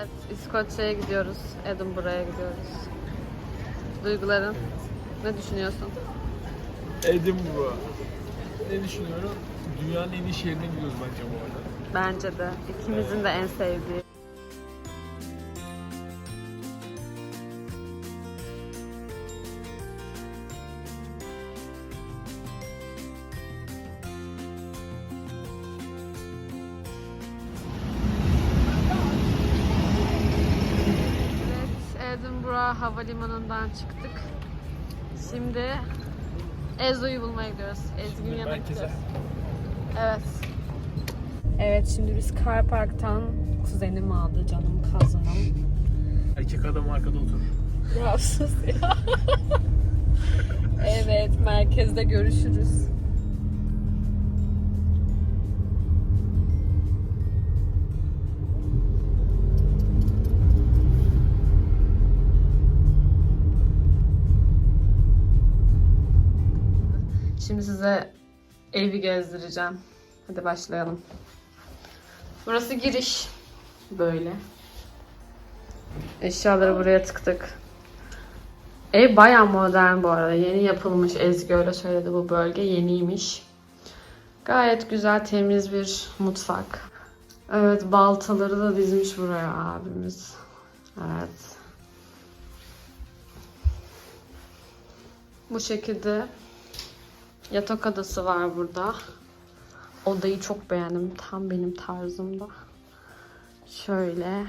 Evet, İskoçya'ya gidiyoruz. Edinburgh'a gidiyoruz. Duyguların? Ne düşünüyorsun? Edinburgh. Ne düşünüyorum? Dünyanın en iyi şehrine gidiyoruz bence bu arada. Bence de. İkimizin de en sevdiği. Havalimanı'ndan çıktık. Şimdi Ezo'yu bulmaya gidiyoruz. Ezgi'nin yanına gideceğiz. Evet. Evet şimdi biz Car Park'tan kuzenim aldı canım kazanım. Erkek adam arkada oturur. Rahatsız ya. evet merkezde görüşürüz. Şimdi size evi gezdireceğim. Hadi başlayalım. Burası giriş. Böyle. Eşyaları buraya tıktık. Ev baya modern bu arada. Yeni yapılmış. Ezgi öyle söyledi bu bölge. Yeniymiş. Gayet güzel, temiz bir mutfak. Evet, baltaları da dizmiş buraya abimiz. Evet. Bu şekilde yatak odası var burada. Odayı çok beğendim. Tam benim tarzımda. Şöyle.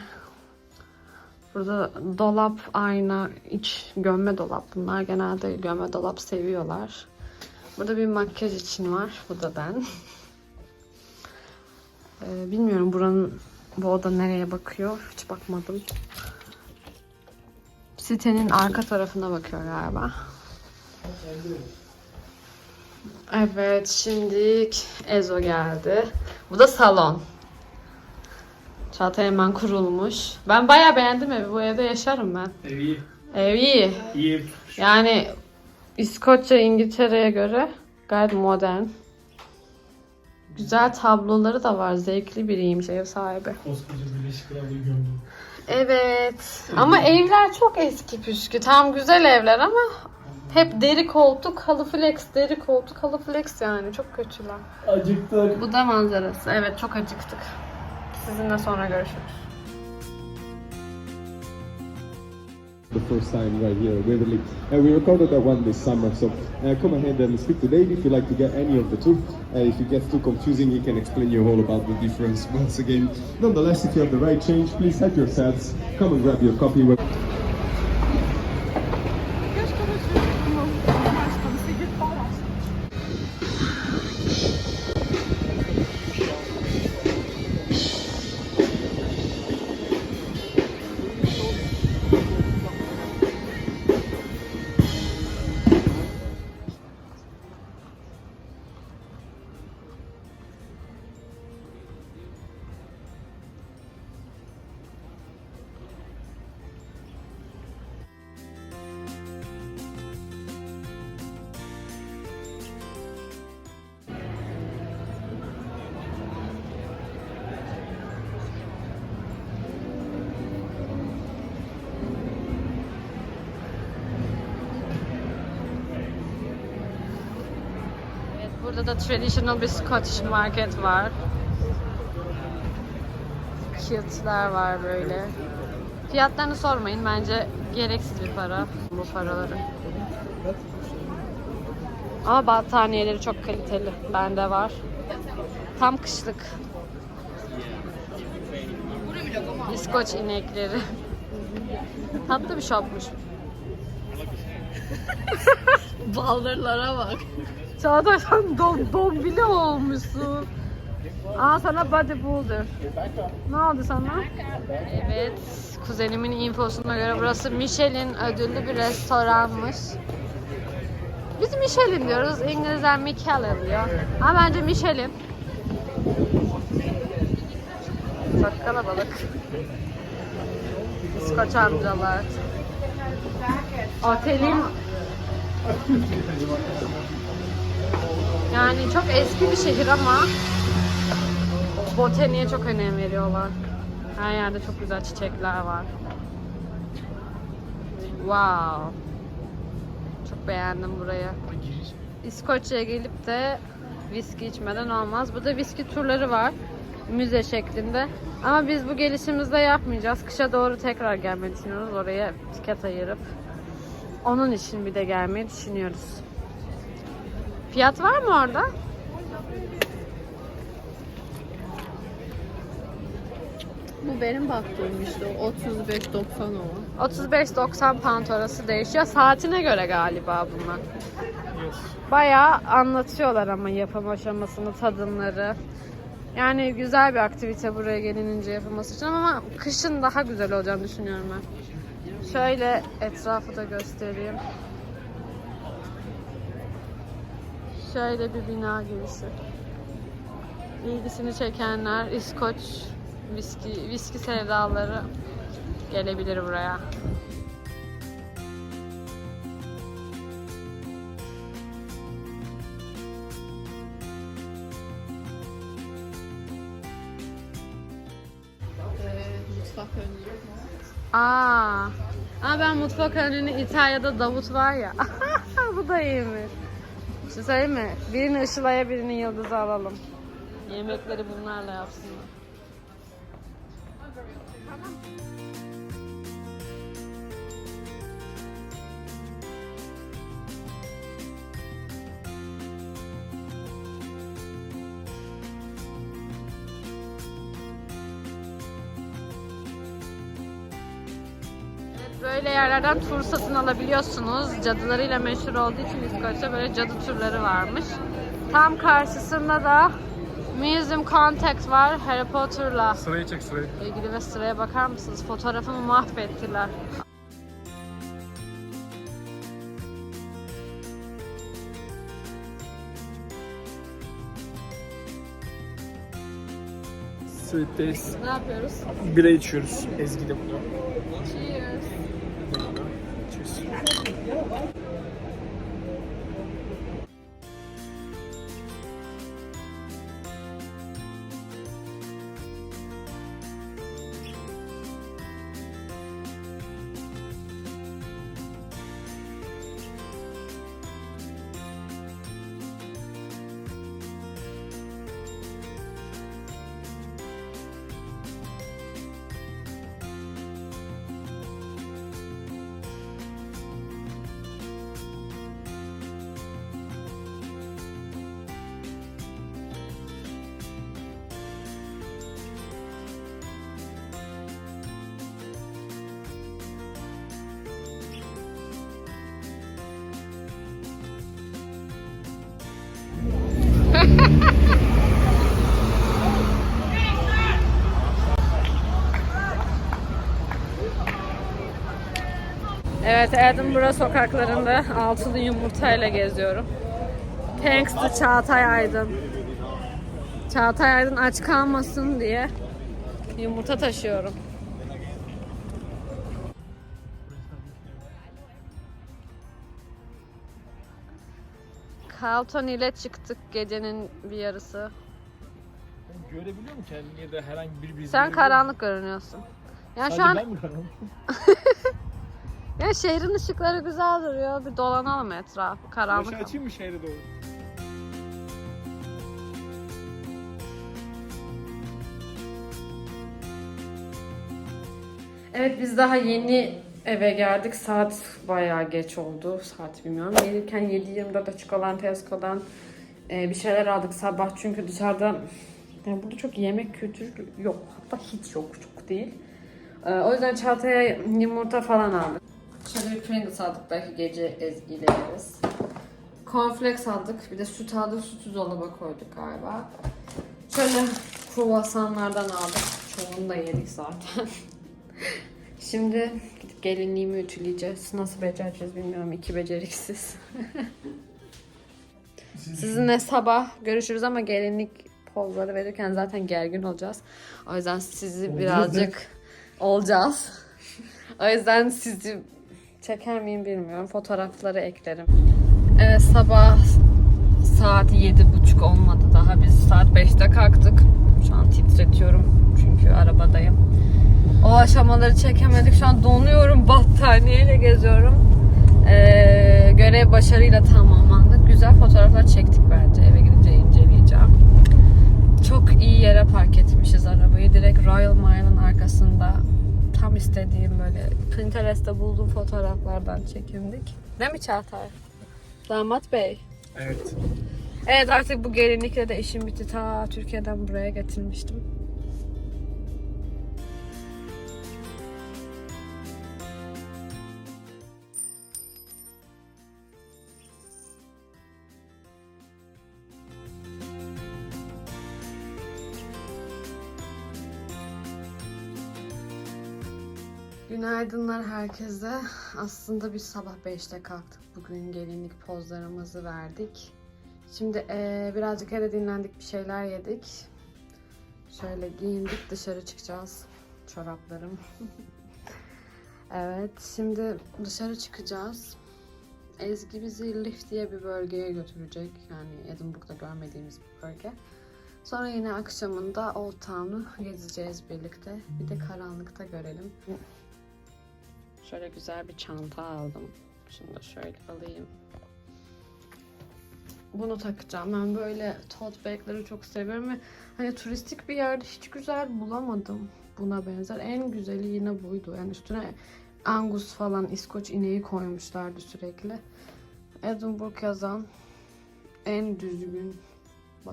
Burada dolap, ayna, iç gömme dolap. Bunlar genelde gömme dolap seviyorlar. Burada bir makyaj için var. Bu da ben. Ee, bilmiyorum buranın bu oda nereye bakıyor. Hiç bakmadım. Sitenin arka tarafına bakıyor galiba. Evet, şimdi Ezo geldi. Bu da salon. Çağatay hemen kurulmuş. Ben bayağı beğendim evi. Bu evde yaşarım ben. Ev iyi. Ev iyi. İyi ev tutmuş. Yani İskoçya, İngiltere'ye göre gayet modern. Güzel tabloları da var. Zevkli biriymiş ev sahibi. Koskoca Birleşik Krallığı gömdü. Evet. Ama evler çok eski püskü. Tam güzel evler ama hep deri koltuk, halı flex, deri koltuk, halı flex yani. Çok kötüler. Acıktık. Bu da manzarası. Evet çok acıktık. Sizinle sonra görüşürüz. the first time right here at Waverly. Uh, we recorded that one this summer, so uh, come ahead and speak to Dave if you like to get any of the two. Uh, if it gets too confusing, he can explain you all about the difference once again. Nonetheless, if you have the right change, please help yourselves. Come and grab your copy. Burada da traditional bir Scottish market var. Kiltler var böyle. Fiyatlarını sormayın. Bence gereksiz bir para bu paraları. Ama battaniyeleri çok kaliteli. Bende var. Tam kışlık. İskoç inekleri. Tatlı bir shopmuş. Baldırlara bak. Çağatay sen dom, dombili olmuşsun. Aa sana bodybuilder. Ne oldu sana? Evet. Kuzenimin infosuna göre burası Michelin ödüllü bir restoranmış. Biz Michelin diyoruz. İngilizler Michelin diyor. Ama bence Michelin. Çok kalabalık. İskoç amcalar. Otelin yani çok eski bir şehir ama botaniğe çok önem veriyorlar. Her yerde çok güzel çiçekler var. Wow. Çok beğendim burayı. İskoçya'ya gelip de viski içmeden olmaz. Burada viski turları var. Müze şeklinde. Ama biz bu gelişimizde yapmayacağız. Kışa doğru tekrar gelmeyi düşünüyoruz. Oraya tiket ayırıp. Onun için bir de gelmeyi düşünüyoruz. Fiyat var mı orada? Bu benim baktığım işte 35-90 o. 35-90 pound orası değişiyor. Saatine göre galiba bunlar. Yes. Bayağı anlatıyorlar ama yapım aşamasını, tadımları. Yani güzel bir aktivite buraya gelinince yapılması için ama kışın daha güzel olacağını düşünüyorum ben. Şöyle etrafı da göstereyim. Şöyle bir bina girişi. İlgisini çekenler, İskoç viski, viski sevdaları gelebilir buraya. Mutfak önlüğü. Aa. Aa ben mutfak önünü İtalya'da Davut var ya. Bu da iyiymiş. Bir şey söyleyeyim mi? Birini Işıla'ya birini Yıldız'a alalım. Yemekleri bunlarla yapsınlar. Evet, yerlerden tur satın alabiliyorsunuz. Cadılarıyla meşhur olduğu için İskoçya böyle cadı turları varmış. Tam karşısında da Museum Contact var. Harry Potter'la Sırayı çek sırayı. ilgili ve sıraya bakar mısınız? Fotoğrafımı mahvettiler. Sweet'teyiz. Ne yapıyoruz? Bira içiyoruz. Ezgi de burada. Cheers. Cheers. Yeah, why? Evet Edinburgh sokaklarında altılı yumurtayla geziyorum. Thanks to Çağatay Aydın. Çağatay Aydın aç kalmasın diye yumurta taşıyorum. Carlton ile çıktık gecenin bir yarısı. Görebiliyor musun kendini ya da herhangi bir bir Sen karanlık görünüyorsun. Yani şu Sadece an ben mi karanlık? ya şehrin ışıkları güzel duruyor. Bir dolanalım etrafı. Karanlık. Ama. açayım mı şehre doğru? Evet biz daha yeni eve geldik. Saat bayağı geç oldu. Saat bilmiyorum. Gelirken 7.24 açık olan Tesco'dan e, bir şeyler aldık sabah. Çünkü dışarıda yani burada çok yemek kültürü yok. Hatta hiç yok. Çok değil. E, o yüzden çantaya yumurta falan aldık. Şöyle bir Pringles aldık. Belki gece ezgiyle yeriz. Cornflakes aldık. Bir de süt aldık. Sütü dolaba koyduk galiba. Şöyle kruvasanlardan aldık. Çoğunu da yedik zaten. Şimdi gidip gelinliğimi ütüleyeceğiz. Nasıl becereceğiz bilmiyorum. İki beceriksiz. Sizinle sabah görüşürüz ama gelinlik pozları verirken zaten gergin olacağız. O yüzden sizi birazcık olacağız. o yüzden sizi çeker miyim bilmiyorum. Fotoğrafları eklerim. Evet sabah saat yedi buçuk olmadı daha. Biz Saat 5'te kalktık. Şu an titretiyorum çünkü arabadayım. O aşamaları çekemedik. Şu an donuyorum. Battaniyeyle geziyorum. Ee, görev başarıyla tamamlandı. Güzel fotoğraflar çektik bence. Eve gidince inceleyeceğim. Çok iyi yere park etmişiz arabayı. Direkt Royal Mile'ın arkasında. Tam istediğim böyle Pinterest'te bulduğum fotoğraflardan çekindik. Değil mi Çağatay? Damat Bey. Evet. Evet artık bu gelinlikle de işim bitti. Ta Türkiye'den buraya getirmiştim. Günaydınlar herkese. Aslında biz sabah 5'te kalktık. Bugün gelinlik pozlarımızı verdik. Şimdi eee, birazcık evde dinlendik, bir şeyler yedik. Şöyle giyindik, dışarı çıkacağız. Çoraplarım. evet, şimdi dışarı çıkacağız. Ezgi bizi Lift diye bir bölgeye götürecek. Yani Edinburgh'da görmediğimiz bir bölge. Sonra yine akşamında Old Town'u gezeceğiz birlikte. Bir de karanlıkta görelim. Şöyle güzel bir çanta aldım. Şunu da şöyle alayım. Bunu takacağım. Ben böyle tote bag'ları çok seviyorum ve hani turistik bir yerde hiç güzel bulamadım buna benzer. En güzeli yine buydu. Yani üstüne Angus falan İskoç ineği koymuşlardı sürekli. Edinburgh yazan en düzgün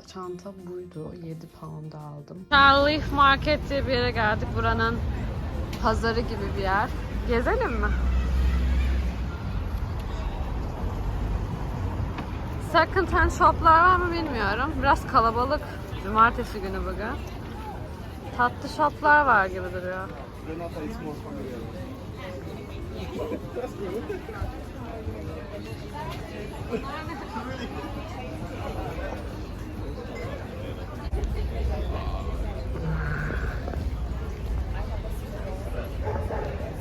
çanta buydu. 7 pound'a aldım. Charlie Market diye bir yere geldik. Buranın pazarı gibi bir yer. Gezelim mi? Second hand shoplar var mı bilmiyorum. Biraz kalabalık. Cumartesi günü bugün. Tatlı shoplar var gibi duruyor.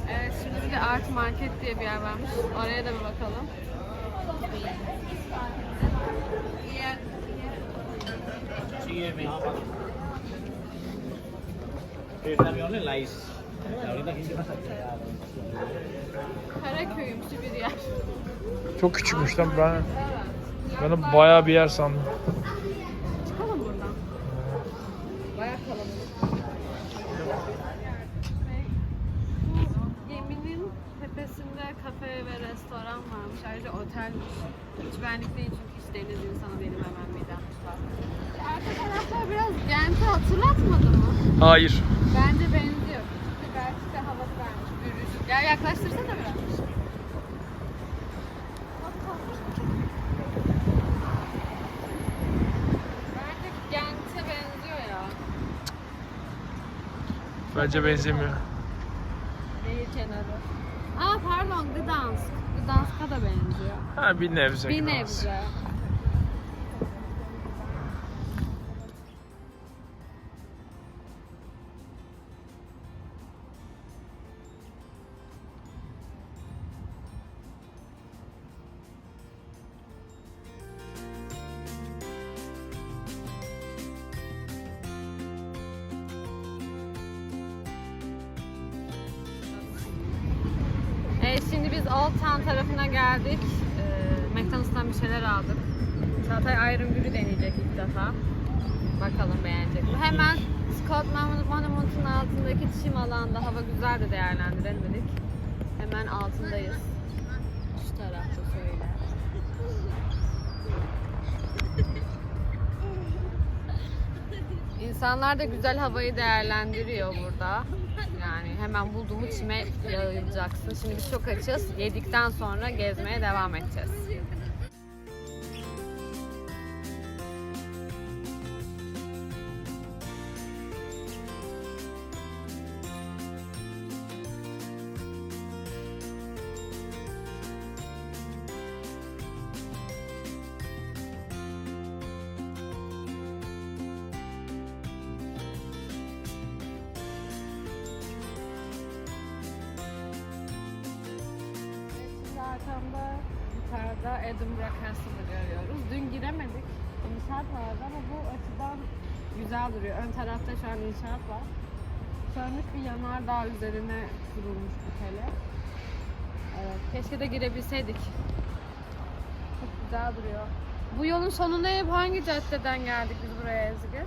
Evet şimdi bir de Art Market diye bir yer varmış. Oraya da bir bakalım. Karaköy'ümsü bir yer. Çok küçükmüş lan ben. Ben de bayağı bir yer sandım. Hatırlatmadı mı? Hayır. Bence benziyor. Çünkü Belçika havası vermiş. Bürüş. Ya yaklaştırsana biraz. Bence Gent'e benziyor ya. Bence benzemiyor. Nehir kenarı. Aa pardon Gdansk. Gdansk'a da benziyor. Ha bir nebze. Bir biraz. nebze. Biz Town tarafına geldik. Ee, McDonald's'tan bir şeyler aldık. Çağatay Iron Gül'ü deneyecek ilk defa. Bakalım beğenecek mi? Hemen Scott Monument'un altındaki çim alanda hava güzel de değerlendirelim dedik. Hemen altındayız. İnsanlar da güzel havayı değerlendiriyor burada. Yani hemen bulduğumu çime yayılacaksın. Şimdi biz çok açız. Yedikten sonra gezmeye devam edeceğiz. Vardı ama bu açıdan güzel duruyor. Ön tarafta şu an inşaat var. Sönmüş bir yanardağ üzerine kurulmuş bu kale. Evet, keşke de girebilseydik. Çok güzel duruyor. Bu yolun sonunda hep hangi caddeden geldik biz buraya Ezgi?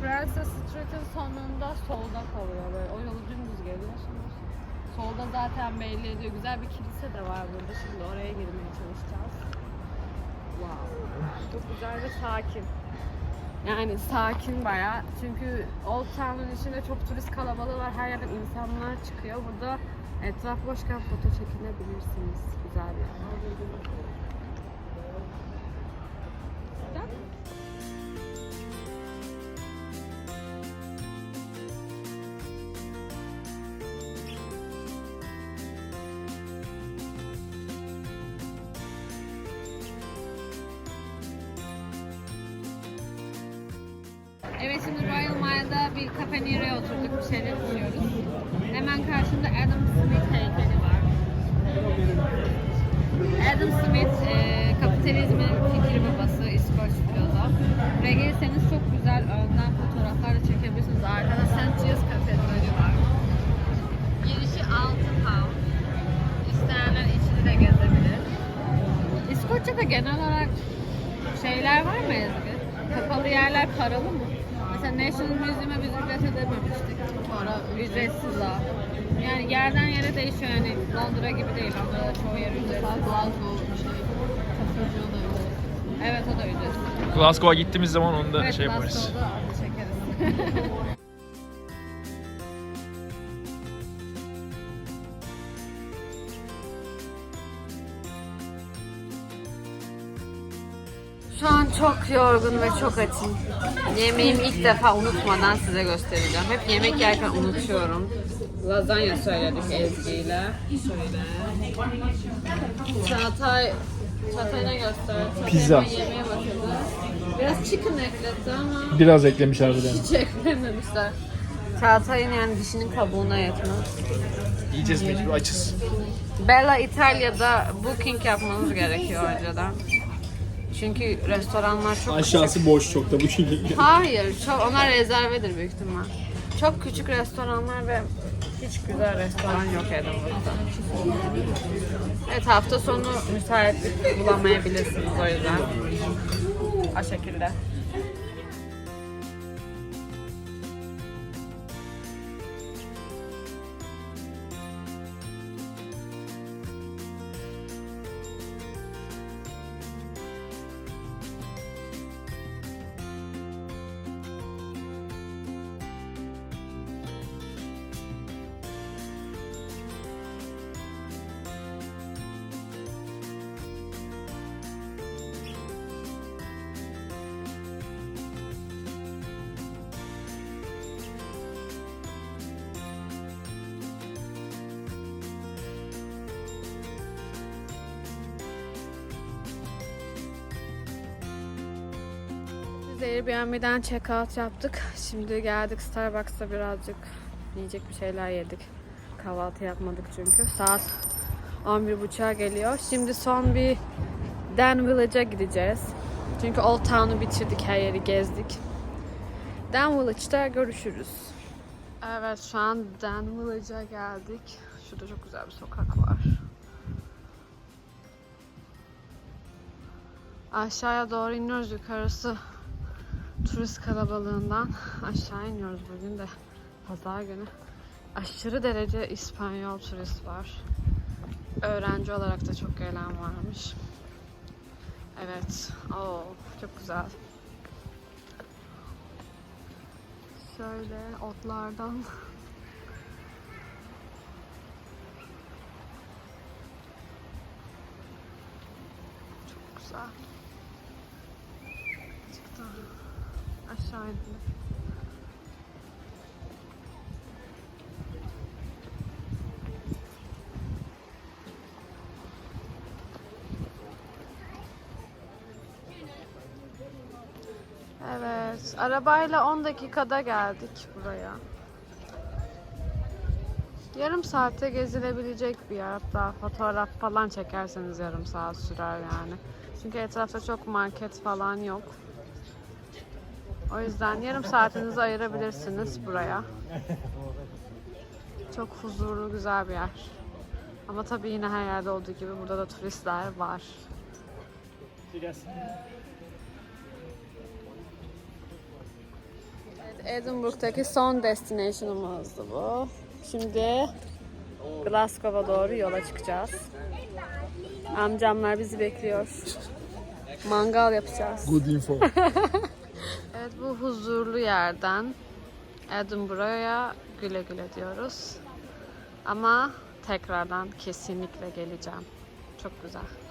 Princess. Street'in sonunda solda kalıyor böyle. O yolu dümdüz geliyorsunuz. Solda zaten belli ediyor. Güzel bir kilise de var burada. Şimdi oraya girmeye çalışacağız. Wow. Çok güzel ve sakin. Yani sakin baya. Çünkü Old Town'un içinde çok turist kalabalığı var. Her yerden insanlar çıkıyor. Burada etraf boşken foto çekinebilirsiniz. Güzel bir yer. Şeyler var mı Ezgi? Kapalı yerler paralı mı? Mesela National Museum'a biz ücret ödememiştik. Para Ücretsiz o. Yani yerden yere değişiyor yani Londra gibi değil. Londra'da çoğu yer ücretsiz. Glasgow bir şey. Katılıyor da. Evet o da ücretsiz. Glasgow'a gittiğimiz zaman onu da Evet şey yaparız. Glasgow'da çekeriz. Şu an çok yorgun ve çok açım. Yemeğimi ilk defa unutmadan size göstereceğim. Hep yemek yerken unutuyorum. Lazanya söyledik Ezgi ile. Çağatay, Çağatay ne gösterdi? Çağatay Pizza. yemeğe. Biraz chicken ekletti ama Biraz eklemiş harbiden. hiç eklememişler. Çağatay'ın yani dişinin kabuğuna yetmez. Yiyeceğiz mecbur açız. Bella İtalya'da booking yapmanız gerekiyor önceden. Çünkü restoranlar çok Aşağısı boş çok da bu şekilde. Hayır, çok, onlar rezervedir büyük ihtimal. Çok küçük restoranlar ve hiç güzel restoran yok Edinburgh'da. Evet hafta sonu müsaitlik bulamayabilirsiniz o yüzden. O şekilde. Biz Airbnb'den check out yaptık. Şimdi geldik Starbucks'ta birazcık yiyecek bir şeyler yedik. Kahvaltı yapmadık çünkü. Saat 11.30'a geliyor. Şimdi son bir Dan Village'a gideceğiz. Çünkü Old Town'u bitirdik, her yeri gezdik. Dan Village'da görüşürüz. Evet, şu an Dan Village'a geldik. Şurada çok güzel bir sokak var. Aşağıya doğru iniyoruz yukarısı turist kalabalığından aşağı iniyoruz bugün de pazar günü. Aşırı derece İspanyol turist var. Öğrenci olarak da çok gelen varmış. Evet. Oo, çok güzel. Şöyle otlardan arabayla 10 dakikada geldik buraya. Yarım saatte gezilebilecek bir yer. Hatta fotoğraf falan çekerseniz yarım saat sürer yani. Çünkü etrafta çok market falan yok. O yüzden yarım saatinizi ayırabilirsiniz buraya. Çok huzurlu, güzel bir yer. Ama tabii yine her yerde olduğu gibi burada da turistler var. Edinburgh'daki son destination'ımızdı bu. Şimdi Glasgow'a doğru yola çıkacağız. Amcamlar bizi bekliyor. Mangal yapacağız. Good info. Evet bu huzurlu yerden Edinburgh'a güle güle diyoruz. Ama tekrardan kesinlikle geleceğim. Çok güzel.